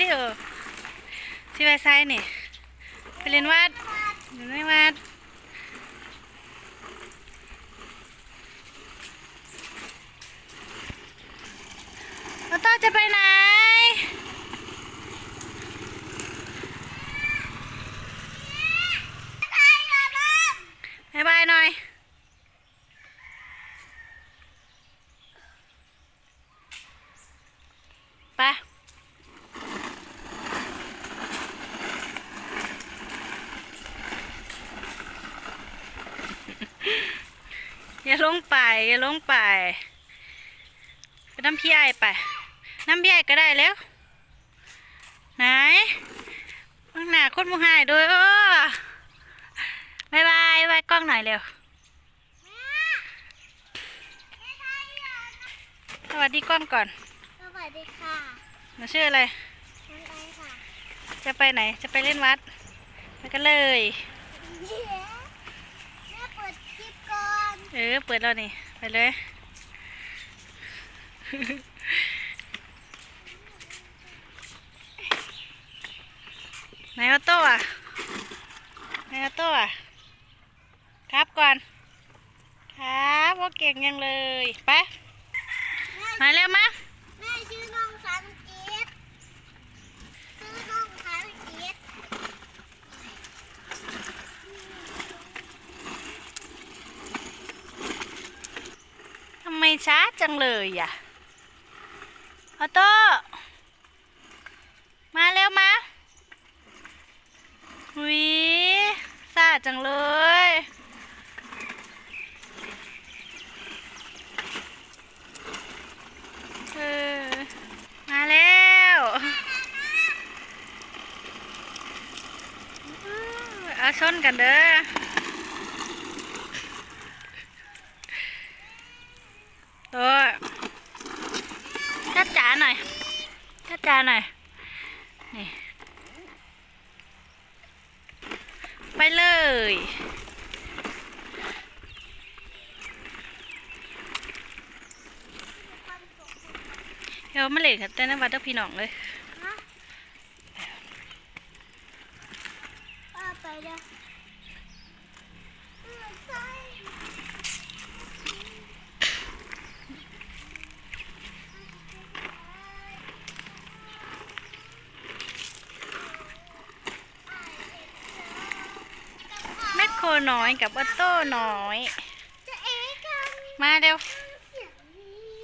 ลิโอสิไปไซนี่ไปเรียนวัดเรียนไม่วัดเราต้องจะไปไหนบายบายหน่อยไป อย่าลงไปอย่าลงไปไปน้ำพี่ไอไป น้ำพี่ไอก็ได้แล้ว ไหนข้างหน้าคนมูหายด้วยเออบายบายบายกล้องหน่อยเร็ว สวัสดีกล้องก่อน สวัสดีค่ะหนูชื่ออะไรน้องไอค่ะ จะไปไหน จะไปเล่นวัดไปกันเลย เย้แม่เปิดคลิปก่อน เออ เปิดแล้วนี่ ไปเลย ไหนออโต้อะไหนออโต้อะครับก่อน ครับว่าเก่งยังเลย ไป มาเร็วมา แม่ชื่อน้องสังเกตชื่อน้องสังเกต ทำไม ช้าจังเลยอะออโต้มาเร็วมาหุยซาจังเลยเออมาแล้วเอาชนกันเด้อ ตัวจ้าจ๋าหน่อยจ้าจ๋าหน่อย นี่ ไปเลยเดี๋ยวมาเล่นกันเต้นในวัดเด้อพี่น้องเลยไปเด้ออใช่ แมค โครน้อยกับออโต้น้อยจะเอ๊ะกันมาเร็ว เสียงนี้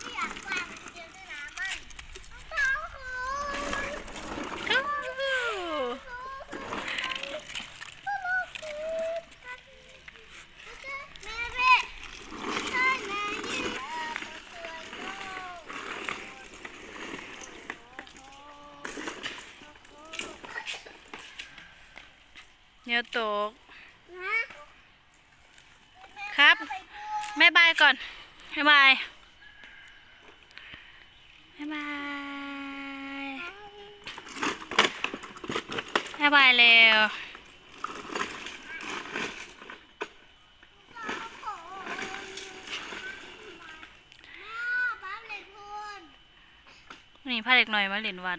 ไม่อยากฟังเสียงด้วยนะมันเท้าคุณ อู้หู เดี๋ยวตก ครับบายบายก่อนบายบายบายบายบายบายเร็วนี่พาเด็กหน่อยมาเล่นวัด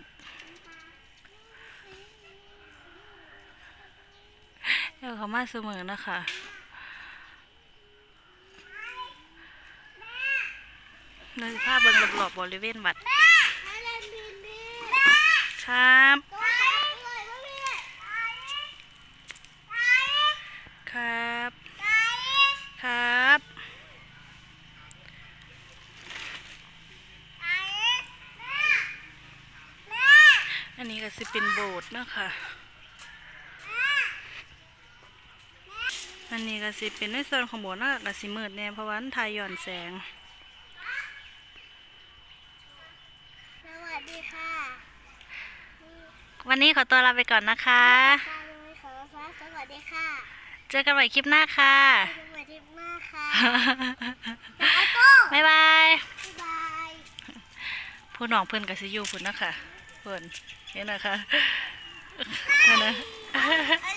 เดี๋ยวเขามาเสมอนะคะเราจะพาเบิ่งรอบๆบริเวณวัดครับ ครับ ครับ อันนี้ก็สิเป็นโบสถ์นะคะ อันนี้ก็สิเป็นในส่วนของโบสถ์เนาะก็สิมืดแน่เพราะว่ามันทายย้อนแสง สวัสดีค่ะวันนี้ขอตัวลาไปก่อนนะคะตาลุยขอฟ้าสวัสดีค่ะ เจอกันใหม่คลิปหน้าค่ะ สวัสดีมากค่ะแล้วก็บ๊ายบาย บ๊ายบายผู้น้องเพื่อนกับซิอยูพุ่นเนาะคะเพื่อนเห็นนะคะนั่นนะอันนี้